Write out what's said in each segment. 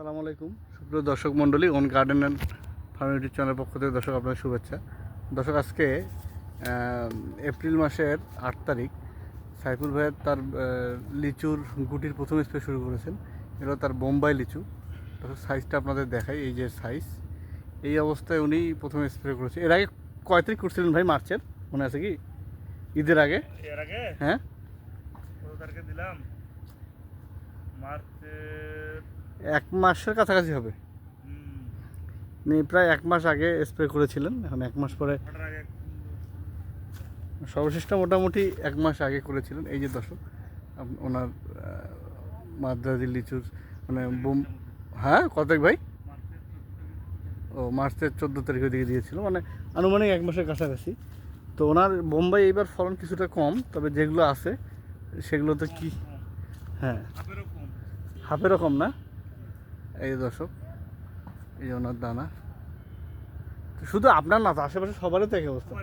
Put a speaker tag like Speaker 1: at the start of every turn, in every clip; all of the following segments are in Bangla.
Speaker 1: আসসালামু আলাইকুম। সুপ্রিয় দর্শক মণ্ডলী own garden and farm YouTube চ্যানেলের পক্ষ থেকে দর্শক আপনাদের শুভেচ্ছা। দর্শক আজকে এপ্রিল মাসের আট তারিখ সাইফুল ভাইয়ের তার লিচুর গুটির প্রথম স্প্রে শুরু করেছেন। এটা তার বোম্বাই লিচু। দর্শক সাইজটা আপনাদের দেখাই এই যে সাইজ এই অবস্থায় উনি প্রথমে স্প্রে করেছেন এর আগে কয় তারিখ করছিলেন ভাই মার্চের? মনে আছে কি? ঈদের আগে?
Speaker 2: এর আগে?
Speaker 1: হ্যাঁ?
Speaker 2: দিলাম? মার্চের
Speaker 1: এক মাসের কাছাকাছি হবে।
Speaker 2: হুম,
Speaker 1: প্রায় এক মাস আগে স্প্রে করেছিলেন এখন এক মাস পরে সর্বশেষটা মোটামুটি এক মাস আগে করেছিলেন। এই যে দর্শক ওনার মাদ্রাজি লিচুর মানে বোম হ্যাঁ কতক ভাই? ও মার্চের চোদ্দ তারিখের দিকে দিয়েছিল মানে আনুমানিক এক মাসের কাছাকাছি। তো ওনার বোম্বাই এইবার ফলন কিছুটা কম তবে যেগুলো আছে সেগুলোতে কি হ্যাঁ।
Speaker 2: হাফেরও কম।
Speaker 1: হাফেরও কম না? এই দর্শক, এই ওনার দানা। শুধু আপনার না আশেপাশে সবারই তো একই অবস্থা।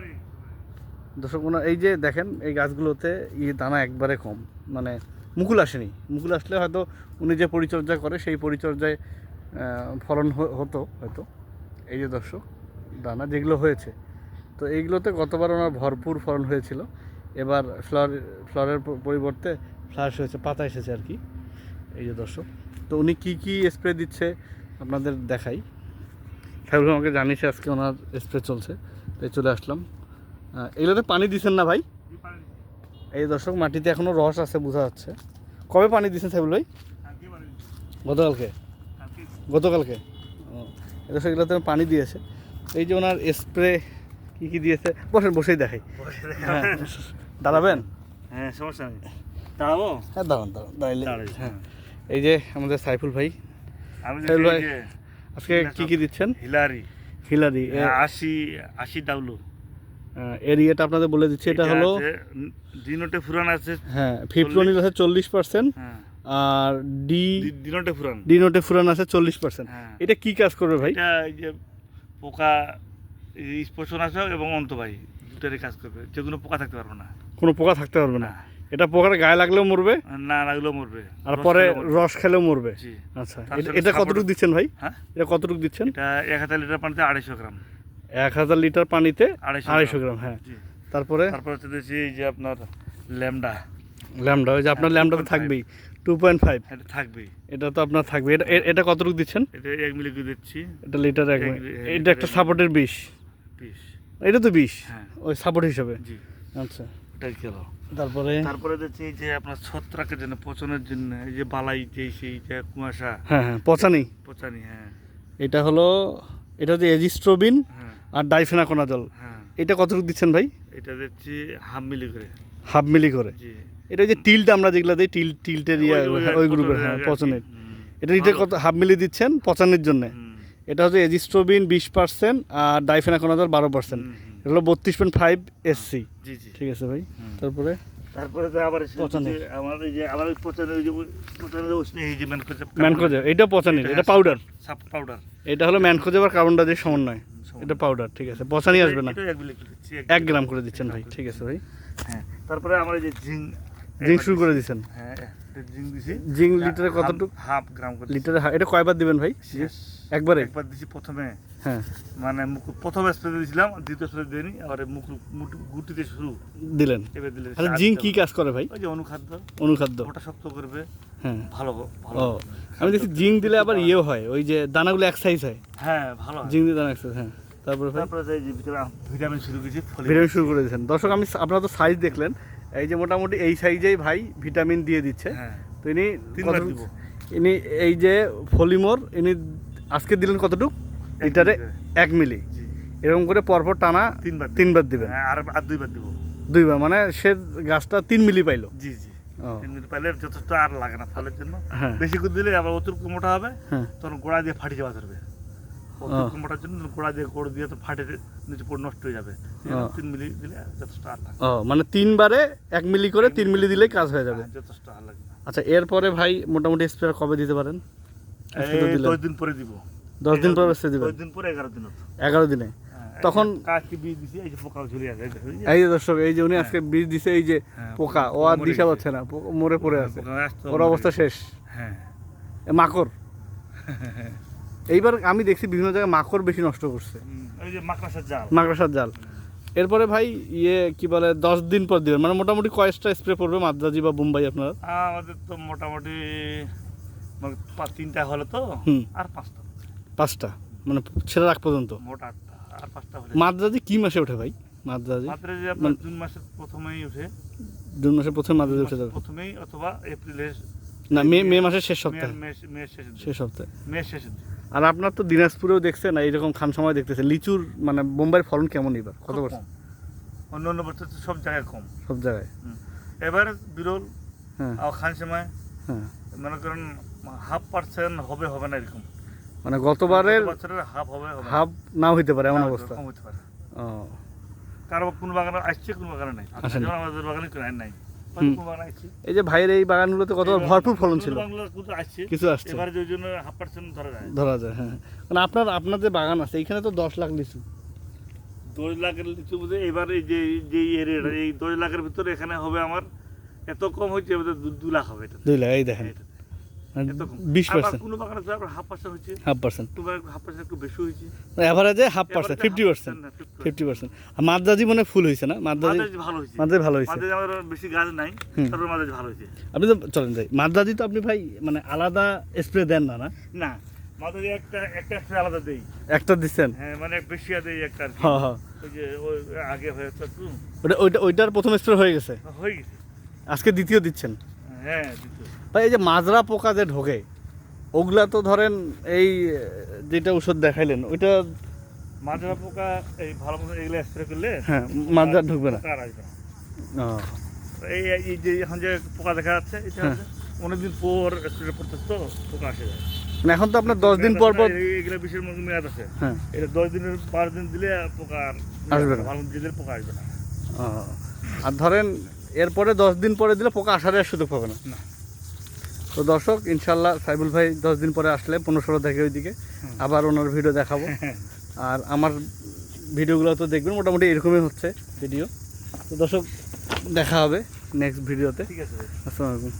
Speaker 1: দর্শক, ওনার এই যে দেখেন, এই গাছগুলোতে ইয়ে দানা একবারে কম। মানে মুকুল আসেনি। মুকুল আসলে হয়তো উনি যে পরিচর্যা করে, সেই পরিচর্যায় ফলন হতো হয়তো। এই যে দর্শক, দানা যেগুলো হয়েছে। তো এইগুলোতে গতবার ওনার ভরপুর ফলন হয়েছিল। এবার ফ্লাওয়ার, ফ্লাওয়ারের পরিবর্তে ফ্লাশ হয়েছে পাতা এসেছে আর কি। এই যে দর্শক তো উনি কী কী স্প্রে দিচ্ছে আপনাদের দেখাই। সাহেব আমাকে জানিয়েছে আজকে ওনার স্প্রে চলছে তাই চলে আসলাম। এগুলোতে পানি দিচ্ছেন না ভাই? এই দর্শক মাটিতে এখনও রস আছে বোঝা যাচ্ছে। কবে পানি দিচ্ছেন সাইবুল ভাই? গতকালকে। গতকালকে? দর্শক এগুলোতে পানি দিয়েছে। এই যে ওনার স্প্রে কী কী দিয়েছে? বসেন বসেই দেখাই। হ্যাঁ। দাঁড়াবেন?
Speaker 2: হ্যাঁ সমস্যা নেই। দাঁড়াবো?
Speaker 1: হ্যাঁ দাঁড়ান দাঁড়ান দাঁড়াইলে
Speaker 2: দাঁড়াই,
Speaker 1: হ্যাঁ। এই যে আমাদের সাইফুল ভাই।
Speaker 2: আমি
Speaker 1: ভাই।
Speaker 2: যে
Speaker 1: আজকে কী কী দিচ্ছেন?
Speaker 2: হিলারি।
Speaker 1: হিলারি
Speaker 2: আশি আশি ডাবলু
Speaker 1: এরিয়াটা আপনাদের বলে দিচ্ছি এটা হলো
Speaker 2: দিনটে ফুরান আছে
Speaker 1: হ্যাঁ ফিফটোনিল আছে চল্লিশ পার্সেন্ট
Speaker 2: হ্যাঁ।
Speaker 1: আর ডি
Speaker 2: দিনটে ফুরান।
Speaker 1: ডি নোটে ফুরান আছে চল্লিশ পার্সেন্ট
Speaker 2: হ্যাঁ।
Speaker 1: এটা কি কাজ করবে ভাই?
Speaker 2: এটা এই যে পোকা স্পর্শনাশক এবং অন্তবাহী দুটারই কাজ করবে। যেগুলো পোকা থাকতে পারবে না।
Speaker 1: কোনো পোকা থাকতে পারবে না। এটা পোকার গায়ে লাগলেও মরবে?
Speaker 2: না লাগলেও মরবে।
Speaker 1: আর পরে রস খেলেও মরবে? আচ্ছা এটা- কতটুকু দিচ্ছেন ভাই?
Speaker 2: হ্যাঁ?
Speaker 1: এটা কতটুকু দিচ্ছেন?
Speaker 2: এটা এক হাজার লিটার পানিতে আড়াইশো গ্রাম।
Speaker 1: এক হাজার লিটার পানিতে
Speaker 2: আড়াইশো
Speaker 1: গ্রাম। হ্যাঁ। তারপরে?
Speaker 2: তারপর হচ্ছে এই যে আপনার ল্যামডা।
Speaker 1: ল্যামডা ওই যে আপনার ল্যামডা তো থাকবেই। টু পয়েন্ট ফাইভ
Speaker 2: এটা থাকবেই।
Speaker 1: এটা তো আপনার থাকবে। এটা এটা কতটুকু দিচ্ছেন?
Speaker 2: এটা এক মিলি দিচ্ছি।
Speaker 1: এটা লিটার এক এটা একটা সাপোর্টের বিষ।
Speaker 2: পিস
Speaker 1: এটা তো বিষ?
Speaker 2: হ্যাঁ।
Speaker 1: ওই সাপোর্ট হিসাবে?
Speaker 2: জি।
Speaker 1: আচ্ছা।
Speaker 2: ওটাই খেলো।
Speaker 1: তারপরে?
Speaker 2: তারপরে দেখছি যে আপনার ছত্রাকের জন্য পচনের জন্য এই যে বালাই যে সেই যে কুয়াশা।
Speaker 1: হ্যাঁ হ্যাঁ পচা নেই
Speaker 2: পচানি হ্যাঁ।
Speaker 1: এটা হলো এটা হচ্ছে এজিস্ট্রোবিন
Speaker 2: হ্যাঁ।
Speaker 1: আর ডাইফেনাকোনাজল।
Speaker 2: হ্যাঁ।
Speaker 1: এটা কতটুকু দিচ্ছেন ভাই?
Speaker 2: এটা দেখছি হাফ মিলি করে।
Speaker 1: হাফ মিলি করে? এটা যে টিলটা আমরা যেগুলো দিই টিল টিলটের ইয়া
Speaker 2: ওই-
Speaker 1: হ্যাঁ, গ্রুপের
Speaker 2: পচনের
Speaker 1: হ্যাঁ পচনের। এটা কত হাফ মিলি দিচ্ছেন পচানের জন্য। এটা হচ্ছে এজিস্ট্রোবিন বিশ পার্সেন্ট আর ডাইফেনাকোনাজল বারো পার্সেন্ট। এগুলো বত্রিশ point five S C
Speaker 2: G G.
Speaker 1: ঠিক আছে ভাই? তারপরে?
Speaker 2: তারপরে তো আবার এসে আমার এই যে ওই পচানের ওই যে পচানের এই যে ম্যানকোজেব
Speaker 1: এটা পচানির এটা পাউডার
Speaker 2: সাপ পাউডার
Speaker 1: এটা হলো ম্যানকোজেব আর কার্বন ডাইজের সমন্বয়। এটা পাউডার ঠিক আছে। পচানি আসবে না।
Speaker 2: এক
Speaker 1: গ্রাম করে দিচ্ছেন ভাই ঠিক আছে ভাই।
Speaker 2: হ্যাঁ তারপরে আমার এই যে জিং
Speaker 1: জিঙ্ক শুরু করে দিচ্ছেন।
Speaker 2: হ্যাঁ এটা জিং দিছি।
Speaker 1: জিঙ্ক লিটারে কতটুকু?
Speaker 2: হাফ গ্রাম করে
Speaker 1: লিটারে এটা কয়বার দিবেন ভাই? একবারে?
Speaker 2: একবার দিছি প্রথমে।
Speaker 1: হ্যাঁ।
Speaker 2: মানে প্রথম স্প্রে দিয়েছিলাম দ্বিতীয় স্প্রে দিইনি আবার মুখ গুটিতে শুরু।
Speaker 1: দিলেন।
Speaker 2: এবার দিলে
Speaker 1: আচ্ছা
Speaker 2: সার
Speaker 1: জিঙ্ক
Speaker 2: দিতে
Speaker 1: কি কাজ করে ভাই?
Speaker 2: ওই যে অনুখাদ্য।
Speaker 1: অনুখাদ্য।
Speaker 2: ওটা শক্ত করবে।
Speaker 1: হ্যাঁ।
Speaker 2: ভালো ভালো।
Speaker 1: আমি দেখছি জিঙ্ক দিলে আবার ইয়েও হয়। ওই যে দানাগুলো এক্সাইজ হয়।
Speaker 2: হ্যাঁ ভালো।
Speaker 1: জিঙ্ক দিয়ে দানা এক্সাইজ হ্যাঁ। তারপরে
Speaker 2: তারপরে ভিটামিন শুরু করেছি
Speaker 1: ভিটামিন শুরু করে দিয়েছেন দর্শক আমি আপনারা তো সাইজ দেখলেন। এই যে মোটামুটি এই সাইজেই ভাই ভিটামিন দিয়ে দিচ্ছে।
Speaker 2: হ্যাঁ।
Speaker 1: তো ইনি। ইনি এই যে ফলিমোর ইনি আজকে দিলেন কতটুক? লিটারে এক মিলি। এরকম করে পরপর টানা
Speaker 2: তিনবার
Speaker 1: তিনবার দিবেন।
Speaker 2: হ্যাঁ, আর আর দুইবার দিব।
Speaker 1: দুইবার মানে সে গাছটা তিন মিলি পাইলো।
Speaker 2: জি জি। তিন মিলি পাইলে যথেষ্ট আর লাগে না ফলের জন্য।
Speaker 1: হ্যাঁ।
Speaker 2: বেশি করে দিলে আবার অতিরিক্ত মোটা হবে। তখন গোড়া দিয়ে ফাটি যাওয়া ধরবে। মোটার জন্য গোড়া দিয়ে গোড় দিয়ে তো ফাটে নিচে পড়ে নষ্ট হয়ে যাবে। তিন মিলি দিলে যথেষ্ট আর লাগে
Speaker 1: ও মানে তিনবারে এক মিলি করে তিন মিলি দিলেই কাজ হয়ে যাবে।
Speaker 2: হ্যাঁ, যথেষ্ট আর লাগবে
Speaker 1: আচ্ছা এরপরে ভাই মোটামুটি স্প্রে কবে দিতে পারেন।
Speaker 2: দশ দিন পরে দিব।
Speaker 1: দশ দিন পর স্প্রে দিবেন?
Speaker 2: দশ দিন পরে এগারো দিন
Speaker 1: এগারো দিনে? তখন-
Speaker 2: কাজকে এই যে
Speaker 1: দর্শক এই যে উনি আজকে বীজ দিছে এই যে
Speaker 2: হ্যাঁ,
Speaker 1: পোকা ও আর দিশা পাচ্ছে না মরে পড়ে আছে। ওর অবস্থা। শেষ।
Speaker 2: হ্যাঁ।
Speaker 1: মাকড়। এইবার আমি দেখছি বিভিন্ন জায়গায় মাকড় বেশি নষ্ট করছে।
Speaker 2: ওই যে মাকড়াসার জাল।
Speaker 1: মাকড়সার জাল। এরপরে ভাই ইয়ে কি বলে দশ দিন পর দিবেন। মানে মোটামুটি কয়েকটা স্প্রে পড়বে মাদ্রাজি বা বোম্বাই আপনার।
Speaker 2: আমাদের তো মোটামুটি মানে তিনটা হলে তো। আর পাঁচটা।
Speaker 1: পাঁচটা? মানে ছেড়ে রাখ পর্যন্ত?
Speaker 2: মোট আটটা আর পাঁচটা
Speaker 1: মাদ্রাজি কি মাসে ওঠে ভাই? মাদ্রাজি?
Speaker 2: মাত্র যে আপনার জুন মাসের প্রথমেই উঠে
Speaker 1: জুন মাসের প্রথমে মাদ্রাজি উঠে যাবে
Speaker 2: প্রথমেই অথবা এপ্রিলের
Speaker 1: না মে মে মাসের শেষ সপ্তাহে।
Speaker 2: মে- মে
Speaker 1: শেষ সপ্তাহে।
Speaker 2: মে শেষের।
Speaker 1: আর আপনার তো দিনাজপুরেও দেখছেন এইরকম খান সময় দেখতেছেন। লিচুর মানে বোম্বাইয়ের ফলন কেমন এবার? কত বছর?
Speaker 2: অন্য অন্য বছর তো সব জায়গায় কম।
Speaker 1: সব জায়গায়?
Speaker 2: এবার বিরল
Speaker 1: হ্যাঁ।
Speaker 2: আর খান সময়
Speaker 1: হ্যাঁ।
Speaker 2: মনে করেন হাফ পার্সেন্ট হবে হবে না এরকম।
Speaker 1: মানে গতবারের
Speaker 2: বছরের হাফ হবে।
Speaker 1: হাফ নাও হইতে পারে এমন অবস্থা।
Speaker 2: হতে পারে।
Speaker 1: ও।
Speaker 2: কারও কোন বাগানে আসছে কোন বাগানে নাই। আমাদের বাগানে নাই।
Speaker 1: এই যে ভাইয়ের এই বাগানগুলোতে কতবার ভরপুর ফলন ছিল? কিছু আসছে।
Speaker 2: এবারে ওই জন্য হাফ পার্সেন্ট ধরা যায়।
Speaker 1: ধরা যায় হ্যাঁ মানে আপনার আপনার যে বাগান আছে এখানে তো দশ লাখ লিচু।
Speaker 2: দশ লাখের লিচু বুঝে এবার এই যে যে এরিয়াটা এই দশ লাখের ভিতরে এখানে হবে আমার এত কম হচ্ছে দু- দু লাখ হবে এটা।
Speaker 1: দুই লাখ এই দেখেন। বিশ পার্সেন্ট
Speaker 2: কোনো বাগানে আবার হাফ পার্সেন্ট হচ্ছে
Speaker 1: হাফ পার্সেন্ট
Speaker 2: তোমার হাফ পার্সেন্ট একটু বেশি হয়েছে।
Speaker 1: অ্যাভারেজে half percent fifty percent
Speaker 2: percent না, 50%
Speaker 1: ফিফটি পার্সেন্ট আর মাদ্রাজি মনে ফুল হয়েছে না? মাদ্রাজি
Speaker 2: ভালো হয়েছে।
Speaker 1: মাদ্রাজি ভালো হয়েছে।
Speaker 2: মাদ্রাজ আমার বেশি গাছ নাই তারপর মাদ্রাজ ভালো হয়েছে।
Speaker 1: আপনি তো চলেন যাই। মাদ্রাজি তো আপনি ভাই মানে আলাদা স্প্রে দেন না না?
Speaker 2: না মাদ্রাজ একটা একটা একটা আলাদা দেই।
Speaker 1: একটা
Speaker 2: হ্যাঁ মানে বেশি দেই একটা আর
Speaker 1: হ্যাঁ হ্যাঁ।
Speaker 2: ওই যে ওই আগে হয়ে
Speaker 1: ওটা ওইটার প্রথম স্প্রে হয়ে গেছে?
Speaker 2: হয়ে গেছে।
Speaker 1: আজকে দ্বিতীয় দিচ্ছেন?
Speaker 2: হ্যাঁ দিত।
Speaker 1: এই যে মাজরা পোকা যে ঢোকে ওগুলা তো ধরেন এই যেটা ওষুধ দেখাইলেন ওইটা
Speaker 2: মাজরা পোকা এই ভালো মতো এগুলো স্প্রে করলে
Speaker 1: হ্যাঁ মাজরা ঢুকবে না।
Speaker 2: আর আসবে এই এই যে এখন যে পোকা দেখা যাচ্ছে এটা
Speaker 1: হ্যাঁ।
Speaker 2: অনেকদিন পর স্প্রে করতেছে তো পোকা আসে যায়।
Speaker 1: মানে এখন তো আপনার দশ দিন পর পর
Speaker 2: এগুলো বিশের মধ্যে মেয়াদ আছে।
Speaker 1: হ্যাঁ।
Speaker 2: এটা দশ দিনের বারো দিন দিলে পোকা
Speaker 1: আসবে না।
Speaker 2: ভালো দিলে পোকা আসবে না।
Speaker 1: আর ধরেন এরপরে দশ দিন পরে দিলে পোকা আসার আর সুযোগ পাবে না। তো দর্শক ইনশাল্লাহ সাইবুল ভাই দশ দিন পরে আসলে পনেরো ষোলো থেকে ওইদিকে আবার ওনার ভিডিও দেখাবো। আর আমার ভিডিওগুলো তো দেখবেন মোটামুটি এরকমই হচ্ছে ভিডিও তো দর্শক দেখা হবে নেক্সট ভিডিওতে
Speaker 2: ঠিক আছে।
Speaker 1: আসসালামু আলাইকুম।